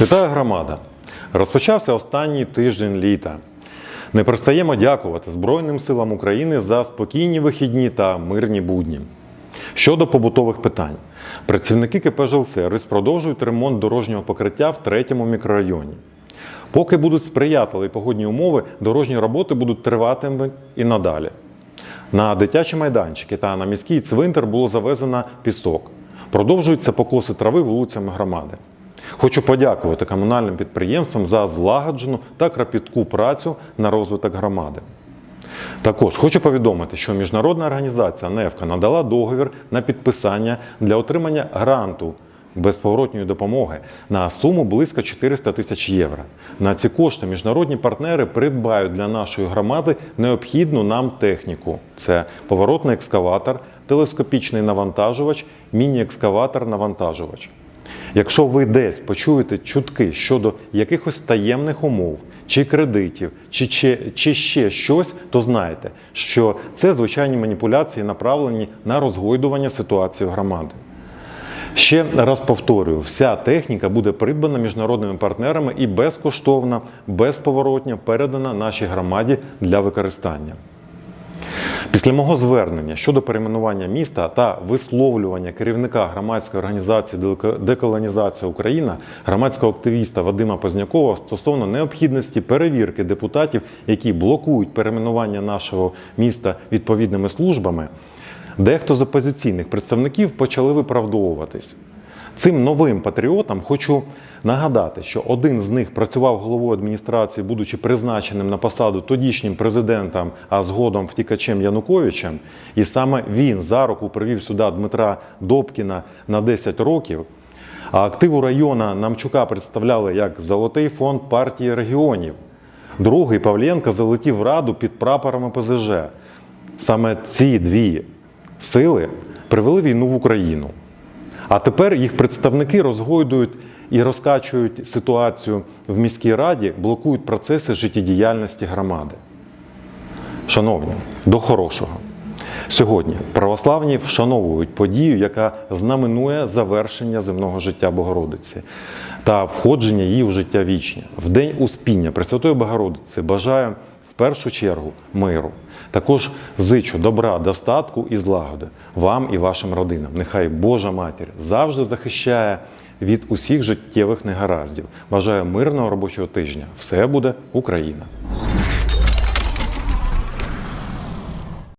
Вітаю громада! Розпочався останній тиждень літа. Не перестаємо дякувати Збройним силам України за спокійні вихідні та мирні будні. Щодо побутових питань, працівники КП «Жилсервіс» продовжують ремонт дорожнього покриття в третьому мікрорайоні. Поки будуть сприятливі погодні умови, дорожні роботи будуть триватими і надалі. На дитячі майданчики та на міський цвинтар було завезено пісок. Продовжуються покоси трави вулицями громади. Хочу подякувати комунальним підприємствам за злагоджену та кропітку працю на розвиток громади. Також хочу повідомити, що міжнародна організація НЕФКА надала договір на підписання для отримання гранту безповоротньої допомоги на суму близько 400 тисяч євро. На ці кошти міжнародні партнери придбають для нашої громади необхідну нам техніку: це поворотний екскаватор, телескопічний навантажувач, міні-екскаватор-навантажувач. Якщо ви десь почуєте чутки щодо якихось таємних умов, чи кредитів, чи, чи, чи ще щось, то знайте, що це звичайні маніпуляції, направлені на розгойдування ситуації громади. Ще раз повторюю, вся техніка буде придбана міжнародними партнерами і безкоштовно, безповоротно передана нашій громаді для використання. Після мого звернення щодо перейменування міста та висловлювання керівника громадської організації «Деко- Деколонізація Україна, громадського активіста Вадима Познякова стосовно необхідності перевірки депутатів, які блокують перейменування нашого міста відповідними службами, дехто з опозиційних представників почали виправдовуватись. Цим новим патріотам хочу нагадати, що один з них працював головою адміністрації, будучи призначеним на посаду тодішнім президентом, а згодом втікачем Януковичем, і саме він за руку привів сюди Дмитра Добкіна на 10 років. А активу району Намчука представляли як Золотий фонд партії регіонів. Другий Павленко залетів в раду під прапорами ПЗЖ. Саме ці дві сили привели війну в Україну. А тепер їх представники розгойдують і розкачують ситуацію в міській раді, блокують процеси життєдіяльності громади. Шановні, до хорошого. Сьогодні православні вшановують подію, яка знаменує завершення земного життя Богородиці та входження її в життя вічне. В день успіння Пресвятої Богородиці бажаю першу чергу миру. Також зичу добра, достатку і злагоди вам і вашим родинам. Нехай Божа матір завжди захищає від усіх життєвих негараздів. Бажаю мирного робочого тижня. Все буде Україна!